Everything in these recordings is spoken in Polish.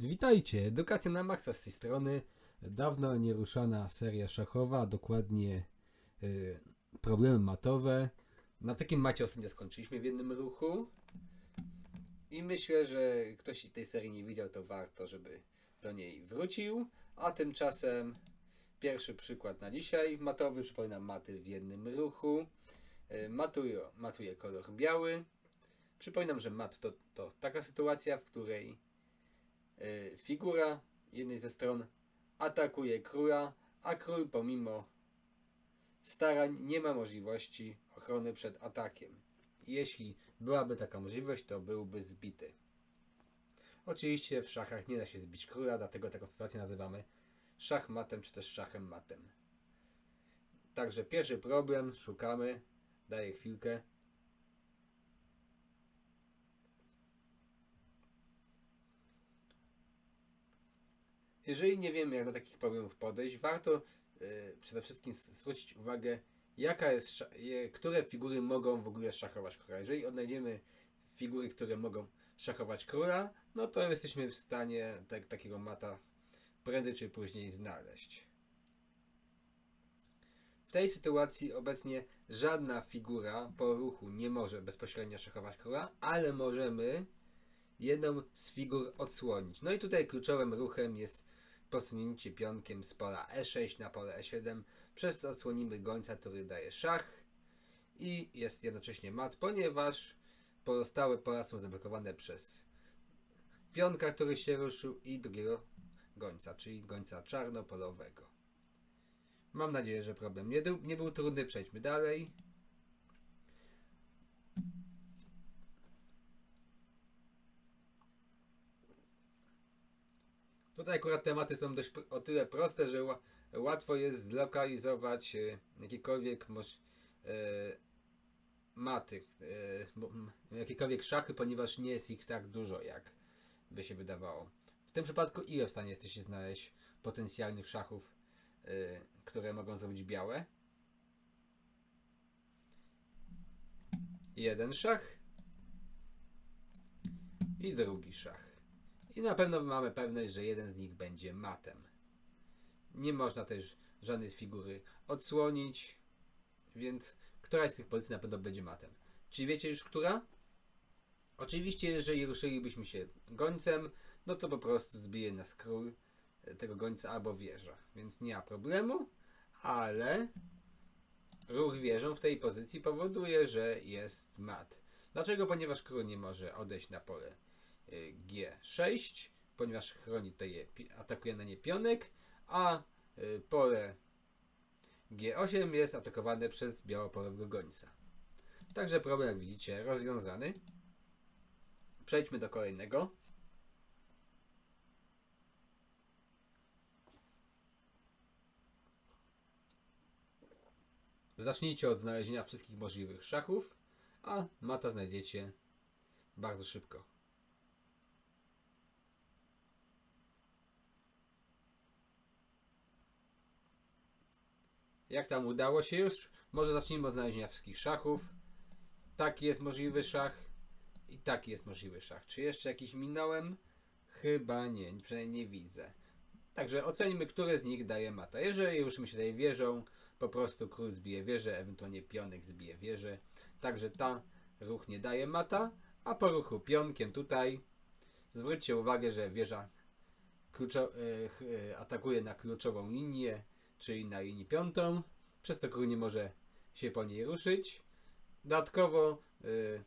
Witajcie, Edukacja na Maxa z tej strony. Dawno nieruszana seria szachowa, dokładnie y, problemy matowe. Na takim macie ostatnio skończyliśmy w jednym ruchu. I myślę, że ktoś tej serii nie widział, to warto, żeby do niej wrócił. A tymczasem pierwszy przykład na dzisiaj. Matowy, przypominam, maty w jednym ruchu. Y, Matuje, matuje kolor biały. Przypominam, że mat to, to taka sytuacja, w której figura jednej ze stron atakuje króla, a król pomimo starań nie ma możliwości ochrony przed atakiem. Jeśli byłaby taka możliwość, to byłby zbity. Oczywiście w szachach nie da się zbić króla, dlatego taką sytuację nazywamy szachmatem czy też szachem matem. Także pierwszy problem, szukamy, daję chwilkę. Jeżeli nie wiemy, jak do takich problemów podejść, warto y, przede wszystkim zwrócić uwagę, jaka jest, które figury mogą w ogóle szachować króla. Jeżeli odnajdziemy figury, które mogą szachować króla, no to jesteśmy w stanie tak, takiego mata prędzej czy później znaleźć. W tej sytuacji obecnie żadna figura po ruchu nie może bezpośrednio szachować króla, ale możemy jedną z figur odsłonić. No i tutaj kluczowym ruchem jest posunięcie pionkiem z pola E6 na pole E7, przez co odsłonimy gońca, który daje szach i jest jednocześnie mat, ponieważ pozostałe pola są zablokowane przez pionka, który się ruszył i drugiego gońca, czyli gońca czarnopolowego. Mam nadzieję, że problem nie, nie był trudny. Przejdźmy dalej. Tutaj akurat tematy są dość o tyle proste, że ła- łatwo jest zlokalizować e, jakiekolwiek moż, e, maty, e, jakiekolwiek szachy, ponieważ nie jest ich tak dużo, jak by się wydawało. W tym przypadku ile w stanie jesteście znaleźć potencjalnych szachów, które mogą zrobić białe? Jeden szach i drugi szach. I na pewno mamy pewność, że jeden z nich będzie matem. Nie można też żadnej figury odsłonić, więc któraś z tych pozycji na pewno będzie matem. Czy wiecie już która? Oczywiście, jeżeli ruszylibyśmy się gońcem, no to po prostu zbije nas król e, tego gońca albo wieża, więc nie ma problemu, ale ruch wieżą w tej pozycji powoduje, że jest mat. Dlaczego? Ponieważ król nie może odejść na pole G6, ponieważ chroni tutaj, je- atakuje na nie pionek, a y, pole G8 jest atakowane przez białopolowego gońca. Także problem, jak widzicie, rozwiązany. Przejdźmy do kolejnego. Zacznijcie od znalezienia wszystkich możliwych szachów, a mata znajdziecie bardzo szybko. Jak tam udało się już? Może zacznijmy od znalezienia wszystkich szachów. Taki jest możliwy szach i taki jest możliwy szach. Czy jeszcze jakiś minąłem? Chyba nie, przynajmniej nie widzę. Także ocenimy, który z nich daje mata. Jeżeli ruszymy się tutaj wieżą, po prostu król zbije wieżę, ewentualnie pionek zbije wieżę. Także ta ruch nie daje mata, a po ruchu pionkiem tutaj zwróćcie uwagę, że wieża e, e, atakuje na kluczową linię, czyli na linię piątą, przez co król nie może się po niej ruszyć. Dodatkowo y,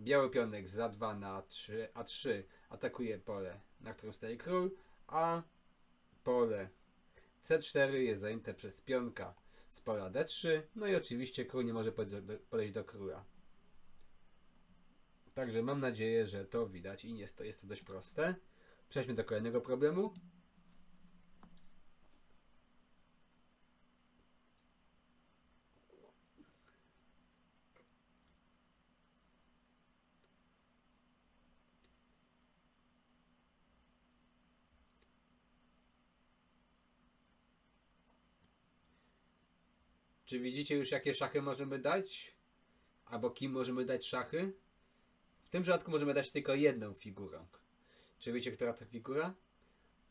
biały pionek za 2 na 3, A3 atakuje pole, na którym staje król, a pole C4 jest zajęte przez pionka z pola D3, no i oczywiście król nie może podejść do, podejść do króla. Także mam nadzieję, że to widać i jest to, jest to dość proste. Przejdźmy do kolejnego problemu. Czy widzicie już jakie szachy możemy dać? Albo kim możemy dać szachy? W tym przypadku możemy dać tylko jedną figurą. Czy wiecie, która to figura?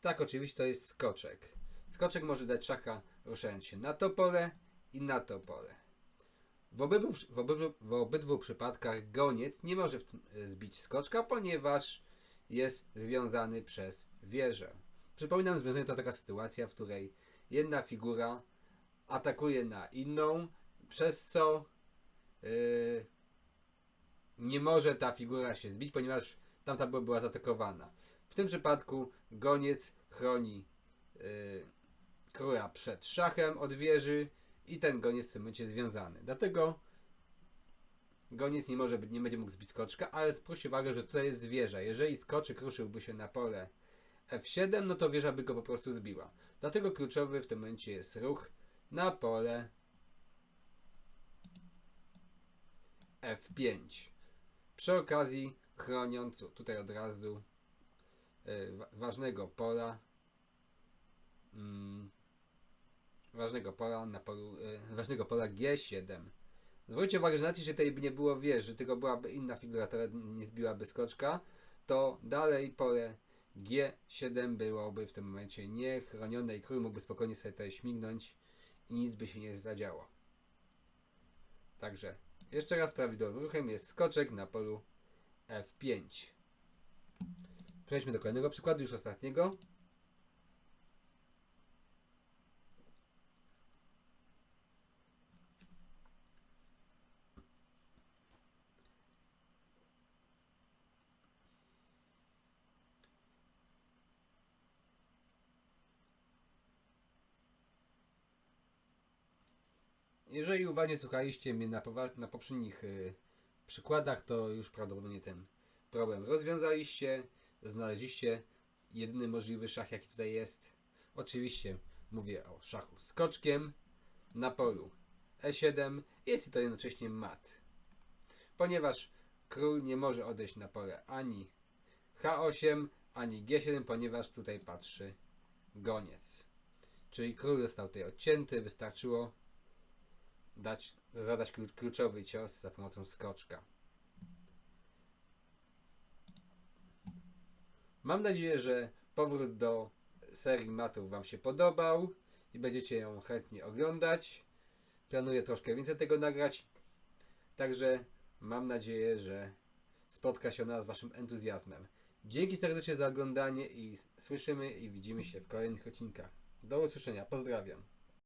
Tak, oczywiście to jest skoczek. Skoczek może dać szacha ruszając się na to pole i na to pole. W obydwu, w obydwu, w obydwu przypadkach goniec nie może tym, e, zbić skoczka, ponieważ jest związany przez wieżę. Przypominam, związanie to taka sytuacja, w której jedna figura atakuje na inną, przez co yy, nie może ta figura się zbić, ponieważ tamta by- była zaatakowana. W tym przypadku goniec chroni yy, króla przed szachem od wieży i ten goniec w tym momencie związany. Dlatego goniec nie może nie będzie mógł zbić skoczka, ale zwróćcie uwagę, że tutaj jest wieża. Jeżeli skoczyk ruszyłby się na pole F7, no to wieża by go po prostu zbiła. Dlatego kluczowy w tym momencie jest ruch na pole F5. Przy okazji chroniąc tutaj od razu y, wa- ważnego pola mm, ważnego pola na polu y, ważnego pola G7. Zwróćcie uwagę, że jeśli tutaj by nie było wieży, tylko byłaby inna figura, która nie zbiłaby skoczka, to dalej pole G7 byłoby w tym momencie niechronione i król mógłby spokojnie sobie tutaj śmignąć i nic by się nie zadziało. Także jeszcze raz prawidłowym ruchem jest skoczek na polu F5. Przejdźmy do kolejnego przykładu, już ostatniego. Jeżeli uważnie słuchaliście mnie na, na poprzednich y, przykładach, to już prawdopodobnie ten problem rozwiązaliście, znaleźliście jedyny możliwy szach, jaki tutaj jest. Oczywiście mówię o szachu z koczkiem na polu E7. Jest to jednocześnie mat. Ponieważ król nie może odejść na pole ani H8, ani G7, ponieważ tutaj patrzy goniec. Czyli król został tutaj odcięty, wystarczyło dać, zadać klu- kluczowy cios za pomocą skoczka. Mam nadzieję, że powrót do serii matów Wam się podobał i będziecie ją chętnie oglądać. Planuję troszkę więcej tego nagrać, także mam nadzieję, że spotka się ona z Waszym entuzjazmem. Dzięki serdecznie za oglądanie i słyszymy i widzimy się w kolejnych odcinkach. Do usłyszenia, pozdrawiam.